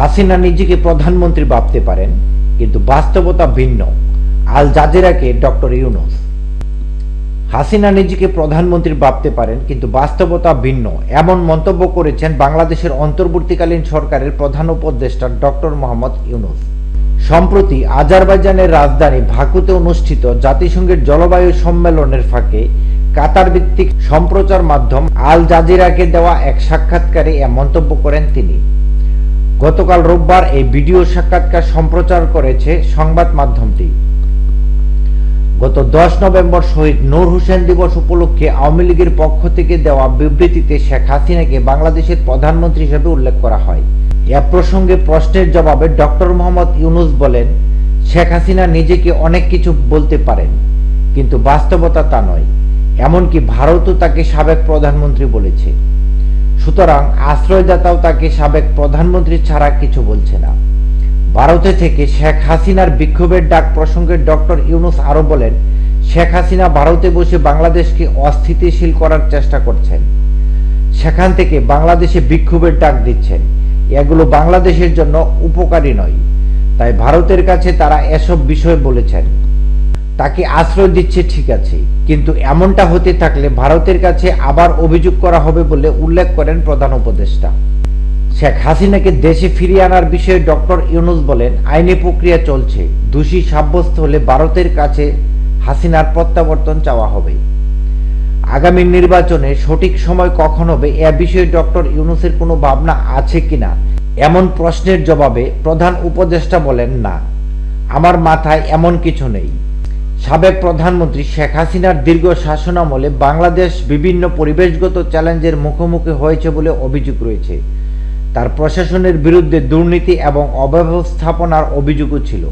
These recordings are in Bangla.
হাসিনা নিজেকে প্রধানমন্ত্রী ভাবতে পারেন, কিন্তু বাস্তবতা ভিন্ন। আল জাজিরাকে ডক্টর ইউনুস। হাসিনা নিজেকে প্রধানমন্ত্রী ভাবতে পারেন, কিন্তু বাস্তবতা ভিন্ন। এমন মন্তব্য করেছেন বাংলাদেশের অন্তর্বর্তীকালীন সরকারের প্রধান উপদেষ্টা ডক্টর মোহাম্মদ ইউনুস। সম্প্রতি আজারবাইজানের রাজধানী ভাকুতে অনুষ্ঠিত জাতিসংঘের জলবায়ু সম্মেলনের ফাঁকে কাতার ভিত্তিক সম্প্রচার মাধ্যম আল জাজিরাকে দেওয়া এক সাক্ষাৎকারে এ মন্তব্য করেন তিনি। গতকাল রোববার এই ভিডিও সাক্ষাৎকার সম্প্রচার করেছে সংবাদ মাধ্যমটি। গত দশ নভেম্বর শহীদ নূর হোসেন দিবস উপলক্ষে আওয়ামী লীগের পক্ষ থেকে দেওয়া বিবৃতিতে শেখ হাসিনাকে বাংলাদেশের প্রধানমন্ত্রী হিসেবে উল্লেখ করা হয়। এ প্রসঙ্গে প্রশ্নের জবাবে ডক্টর মোহাম্মদ ইউনুস বলেন, শেখ হাসিনা নিজেকে অনেক কিছু বলতে পারেন, কিন্তু বাস্তবতা তা নয়। এমনকি ভারতও তাকে সাবেক প্রধানমন্ত্রী বলেছে। সুতরাং আশ্রয়দাতাও তাকে সাবেক প্রধানমন্ত্রী ছাড়া কিছু বলছে না। ভারতে থেকে শেখ হাসিনার বিক্ষোভের ডাক প্রসঙ্গে ডক্টর ইউনুস আরও বলেন, শেখ হাসিনা ভারতে বসে বাংলাদেশকে অস্থিতিশীল করার চেষ্টা করছেন। সেখান থেকে বাংলাদেশে বিক্ষোভের ডাক দিচ্ছেন। এগুলো বাংলাদেশের জন্য উপকারী নয়। তাই ভারতের কাছে তারা এসব বিষয় বলেছেন। তাকে আশ্রয় দিচ্ছে ঠিক আছে। কিন্তু এমনটা হতে থাকলে ভারতের কাছে আবার অভিযোগ করা হবে বলে উল্লেখ করেন প্রধান উপদেষ্টা। শেখ হাসিনাকে দেশে ফিরিয়ে আনার বিষয়ে ডক্টর ইউনুস বলেন, আইনি প্রক্রিয়া চলছে। দোষী সাব্যস্ত হলে ভারতের কাছে হাসিনার প্রত্যাবর্তন চাওয়া হবে। আগামী নির্বাচনে সঠিক সময় কখন হবে এ বিষয়ে ডক্টর ইউনুসের কোনো ভাবনা আছে কিনা? এমন প্রশ্নের জবাবে প্রধান উপদেষ্টা বলেন, না। আমার মাথায় এমন কিছু নেই। সাবেক প্রধানমন্ত্রী শেখ হাসিনার দীর্ঘ শাসনামলে বাংলাদেশ বিভিন্ন পরিবেশগত চ্যালেঞ্জের মুখোমুখি হয়েছে বলে অভিযোগ রয়েছে। তার প্রশাসনের বিরুদ্ধে দুর্নীতি এবং অব্যবস্থাপনার অভিযোগও ছিল।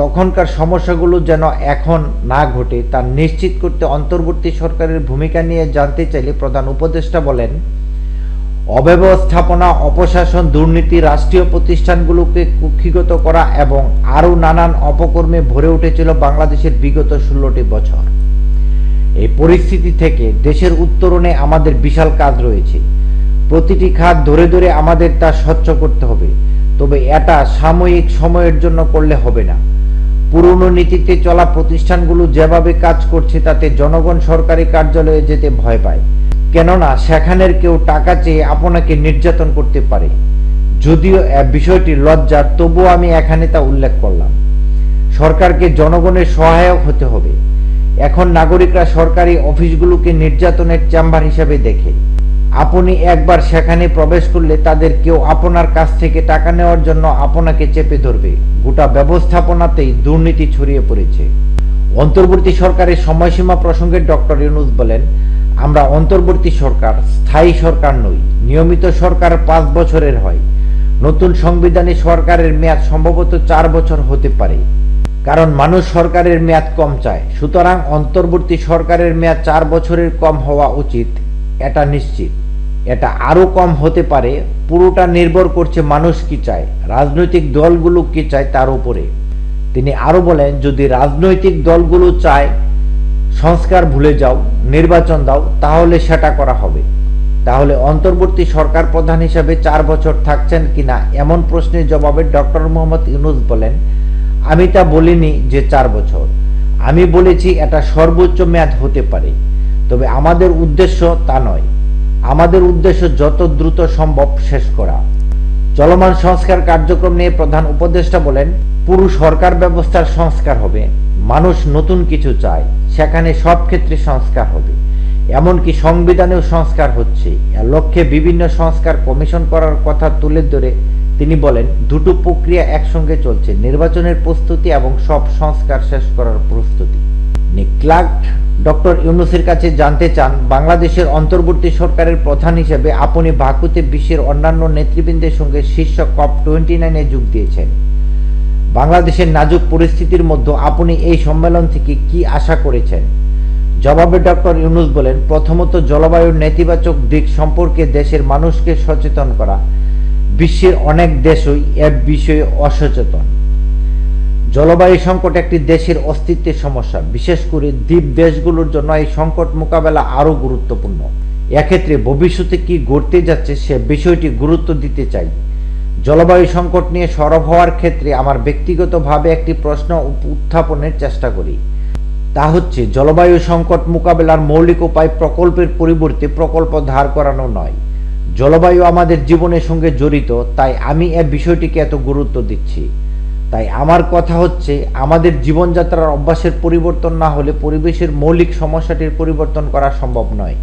তখনকার সমস্যাগুলো যেন এখন না ঘটে, তা নিশ্চিত করতে অন্তর্বর্তী সরকারের ভূমিকা নিয়ে জানতে চাইলে প্রধান উপদেষ্টা বলেন অব্যবস্থাপনা, অপশাসন, দুর্নীতি, রাষ্ট্রীয় প্রতিষ্ঠানগুলোকে কুক্ষিগত করা এবং আরও নানান অপকর্মে ভরে উঠেছিল বাংলাদেশের বিগত ষোলোটি বছর। এই পরিস্থিতি থেকে দেশের উত্তরণে আমাদের বিশাল কাজ রয়েছে। প্রতিটি খাত ধরে ধরে আমাদের তা স্বচ্ছ করতে হবে, তবে এটা সাময়িক সময়ের জন্য করলে হবে না। পুরনো নীতিতে চলা প্রতিষ্ঠানগুলো যেভাবে কাজ করছে, তাতে জনগণ সরকারি কার্যালয়ে যেতে ভয় পায়। কেননা সেখানের কেউ টাকা চেয়ে আপনাকে নির্যাতন করতে পারে। যদিও বিষয়টি লজ্জার তবুও আমি এখানে তা উল্লেখ করলাম। সরকারকে জনগণের সহায়ক হতে হবে। এখন নাগরিকরা সরকারি অফিসগুলোকে নির্যাতনের চেম্বার হিসেবে দেখে। আপনি একবার সেখানে প্রবেশ করলে তাদের কেউ আপনার কাছ থেকে টাকা নেওয়ার জন্য আপনাকে চেপে ধরবে। গোটা ব্যবস্থাপনাতেই দুর্নীতি ছড়িয়ে পড়েছে। অন্তর্বর্তী সরকারের সময়সীমা প্রসঙ্গে ডক্টর ইউনুস বলেন আমরা অন্তর্বর্তী সরকার, স্থায়ী সরকার নই, নিয়মিত সরকার পাঁচ বছরের হয়। নতুন সংবিধানে সরকারের মেয়াদ সম্ভবত চার বছর হতে পারে। কারণ মানুষ সরকারের মেয়াদ কম চায়, সুতরাং অন্তর্বর্তী সরকারের মেয়াদ চার বছরের কম হওয়া উচিত, এটা নিশ্চিত। এটা আরও কম হতে পারে, পুরোটা নির্ভর করছে মানুষ কি চায়, রাজনৈতিক দলগুলো কি চায় তার উপরে। তিনি আরও বলেন, যদি রাজনৈতিক দলগুলো চায় সংস্কার ভুলে যাও, নির্বাচন দাও, তাহলে সেটা করা হবে। তাহলে অন্তর্বর্তী সরকার প্রধান হিসাবে চার বছর থাকছেন কিনা এমন প্রশ্নের জবাবে ডক্টর মোহাম্মদ ইউনুস বলেন, আমি তা বলিনি যে চার বছর। আমি বলেছি এটা সর্বোচ্চ মেয়াদ হতে পারে। তবে আমাদের উদ্দেশ্য তা নয়। আমাদের উদ্দেশ্য যত দ্রুত সম্ভব শেষ করা। চলমান সংস্কার কার্যক্রম নিয়ে প্রধান উপদেষ্টা বলেন, পুরো সরকার ব্যবস্থার সংস্কার হবে। মানুষ নতুন কিছু চায়। সেখানে সব ক্ষেত্রে সংস্কার হবে। এমনকি সংবিধানেও সংস্কার হচ্ছে। এর লক্ষ্যে বিভিন্ন সংস্কার কমিশন করার কথা তুলে ধরে তিনি বলেন, দুটো প্রক্রিয়া একসঙ্গে চলছে, নির্বাচনের প্রস্তুতি এবং সব সংস্কার শেষ করার প্রস্তুতি। নিক্লার্ক ডক্টর ইউনুসের কাছে জানতে চান, বাংলাদেশের অন্তর্বর্তী সরকারের প্রধান হিসেবে আপনি বাকুতে বিশ্বের অন্যান্য নেতৃবৃন্দের সঙ্গে শীর্ষ কপ টোয়েন্টি নাইনে যোগ দিয়েছেন। বাংলাদেশের নাজুক পরিস্থিতির মধ্যে আপনি এই সম্মেলন থেকে কি আশা করেছেন? জবাবে ডক্টর ইউনুস বলেন, প্রথমত জলবায়ুর নেতিবাচক দিক সম্পর্কে দেশের মানুষকে সচেতন করা। বিশ্বের অনেক দেশই এ বিষয়ে অসচেতন। জলবায়ু সংকট একটি দেশের অস্তিত্বের সমস্যা। বিশেষ করে দ্বীপ দেশগুলোর জন্য এই সংকট মোকাবেলা আরও গুরুত্বপূর্ণ। এক্ষেত্রে ভবিষ্যতে কি ঘটতে যাচ্ছে সে বিষয়টি গুরুত্ব দিতে চাই। জলবায়ু সংকট নিয়ে সরব হওয়ার ক্ষেত্রে আমার ব্যক্তিগতভাবে একটি প্রশ্ন উত্থাপনের চেষ্টা করি। তা হচ্ছে, জলবায়ু সংকট মোকাবেলার মৌলিক উপায় প্রকল্পের পরিবর্তে প্রকল্প ধার করানো নয়। জলবায়ু আমাদের জীবনের সঙ্গে জড়িত, তাই আমি এ বিষয়টিকে এত গুরুত্ব দিচ্ছি। তাই আমার কথা হচ্ছে, আমাদের জীবনযাত্রার অভ্যাসের পরিবর্তন না হলে পরিবেশের মৌলিক সমস্যাটির পরিবর্তন করা সম্ভব নয়।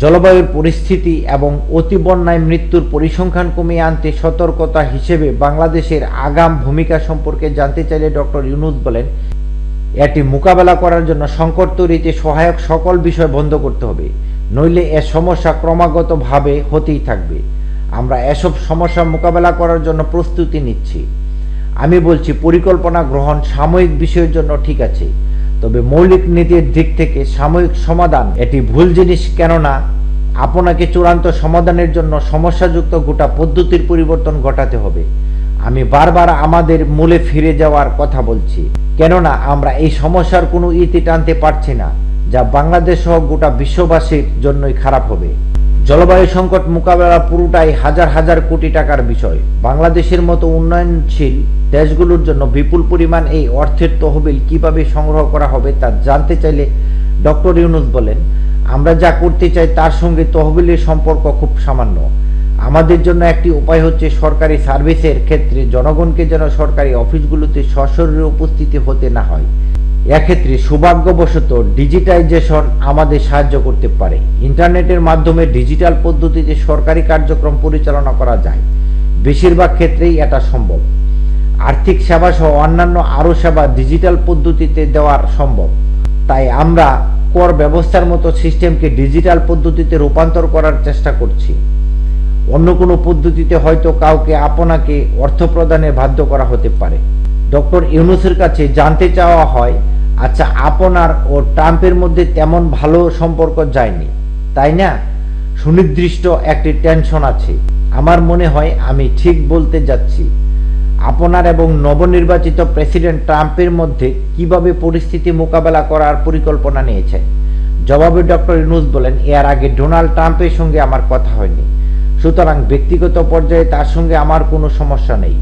জলবায়ুর পরিস্থিতি এবং অতি বন্যায় মৃত্যুর পরিসংখ্যান কমিয়ে আনতে সতর্কতা হিসেবে বাংলাদেশের আগাম ভূমিকা সম্পর্কে জানতে চাইলে ডক্টর ইউনুস বলেন, এটি মোকাবেলা করার জন্য সংকট তৈরিতে সহায়ক সকল বিষয় বন্ধ করতে হবে। নইলে এ সমস্যা ক্রমাগতভাবে হতেই থাকবে। আমরা এসব সমস্যা মোকাবেলা করার জন্য প্রস্তুতি নিচ্ছি। আমি বলছি পরিকল্পনা গ্রহণ সাময়িক বিষয়ের জন্য ঠিক আছে। তবে মৌলিক নীতির দিক থেকে সাময়িক সমাধান, এটি ভুল জিনিস কেননা আপনাকে চূড়ান্ত সমাধানের জন্য সমস্যাযুক্ত গোটা পদ্ধতির পরিবর্তন ঘটাতে হবে। আমি বারবার আমাদের মূলে ফিরে যাওয়ার কথা বলছি, কেননা আমরা এই সমস্যার কোনো ইতি টানতে পারছি না, যা বাংলাদেশ সহ গোটা বিশ্ববাসীর জন্যই খারাপ হবে। জলবায়ু সংকট মোকাবেলা পুরোটাই হাজার হাজার কোটি টাকার বিষয়। বাংলাদেশের মতো উন্নয়নশীল দেশগুলোর জন্য বিপুল পরিমাণ এই অর্থের তহবিল কীভাবে সংগ্রহ করা হবে তা জানতে চাইলে ডক্টর ইউনুস বলেন, আমরা যা করতে চাই তার সঙ্গে তহবিলের সম্পর্ক খুব সামান্য। আমাদের জন্য একটি উপায় হচ্ছে সরকারি সার্ভিসের ক্ষেত্রে জনগণকে যেন সরকারি অফিসগুলোতে সশরীরে উপস্থিতি হতে না হয়। এক্ষেত্রে সৌভাগ্যবশত ডিজিটাইজেশন আমাদের সাহায্য করতে পারে। ইন্টারনেটের মাধ্যমে ডিজিটাল পদ্ধতিতে সরকারি কার্যক্রম পরিচালনা করা যায়। বেশিরভাগ ক্ষেত্রেই এটা সম্ভব। আর্থিক সেবা সহ অন্যান্য আরও সেবা ডিজিটাল পদ্ধতিতে দেওয়ার সম্ভব। তাই আমরা কর ব্যবস্থার মতো সিস্টেমকে ডিজিটাল পদ্ধতিতে রূপান্তর করার চেষ্টা করছি। অন্য কোনো পদ্ধতিতে হয়তো কাউকে আপনাকে অর্থ প্রদানে বাধ্য করা হতে পারে। ডক্টর ইউনুসের কাছে জানতে চাওয়া হয় আচ্ছা আপনার ও ট্রাম্পের মধ্যে তেমন ভালো সম্পর্ক যায়নি, তাই না? সুনির্দিষ্ট একটি টেনশন আছে। আমার মনে হয় আমি ঠিক বলতে যাচ্ছি। আপনার এবং নবনির্বাচিত প্রেসিডেন্ট ট্রাম্পের মধ্যে কীভাবে পরিস্থিতি মোকাবেলা করার পরিকল্পনা নিয়েছেন? জবাবে ডক্টর ইউনুস বলেন, এর আগে ডোনাল্ড ট্রাম্পের সঙ্গে আমার কথা হয়নি। সুতরাং ব্যক্তিগত পর্যায়ে তার সঙ্গে আমার কোনো সমস্যা নেই।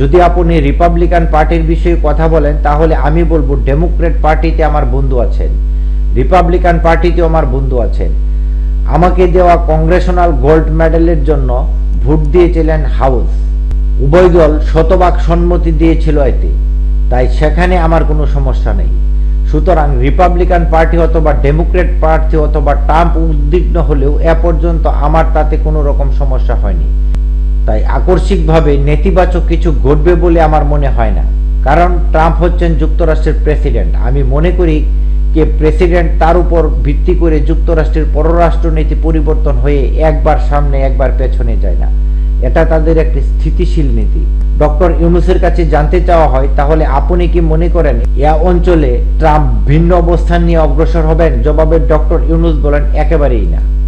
যদি আপনি রিপাবলিকান পার্টির বিষয়ে কথা বলেন, তাহলে আমি বলব ডেমোক্রেট পার্টিতে আমার বন্ধু আছেন। রিপাবলিকান পার্টিতেও আমার বন্ধু আছেন। আমাকে দেওয়া কংগ্রেশনাল গোল্ড মেডেলের জন্য ভোট দিয়েছিলেন হাউস উভয় দল শতভাগ সম্মতি দিয়েছিল এতে। তাই সেখানে আমার কোনো সমস্যা নেই। সুতরাং রিপাবলিকান পার্টি অথবা ডেমোক্রেট পার্টি অথবা ট্রাম্প উদ্বিগ্ন হলেও এ পর্যন্ত আমার তাতে কোনো রকম সমস্যা হয়নি। তাই আকস্মিকভাবে নেতিবাচক কিছু ঘটবে বলে আমার মনে হয় না। কারণ ট্রাম্প হচ্ছেন যুক্তরাষ্ট্রের প্রেসিডেন্ট। আমি মনে করি যে প্রেসিডেন্ট তার উপর ভিত্তি করে যুক্তরাষ্ট্রের পররাষ্ট্রনীতি পরিবর্তন হয়ে একবার সামনে, একবার পেছনে যায় না। এটা তাদের একটি স্থিতিশীল নীতি। ডক্টর ইউনুসের কাছে জানতে চাওয়া হয়, তাহলে আপনি কি মনে করেন এ অঞ্চলে ট্রাম্প ভিন্ন অবস্থান নিয়ে অগ্রসর হবেন? জবাবে ডক্টর ইউনুস বলেন, একেবারেই না।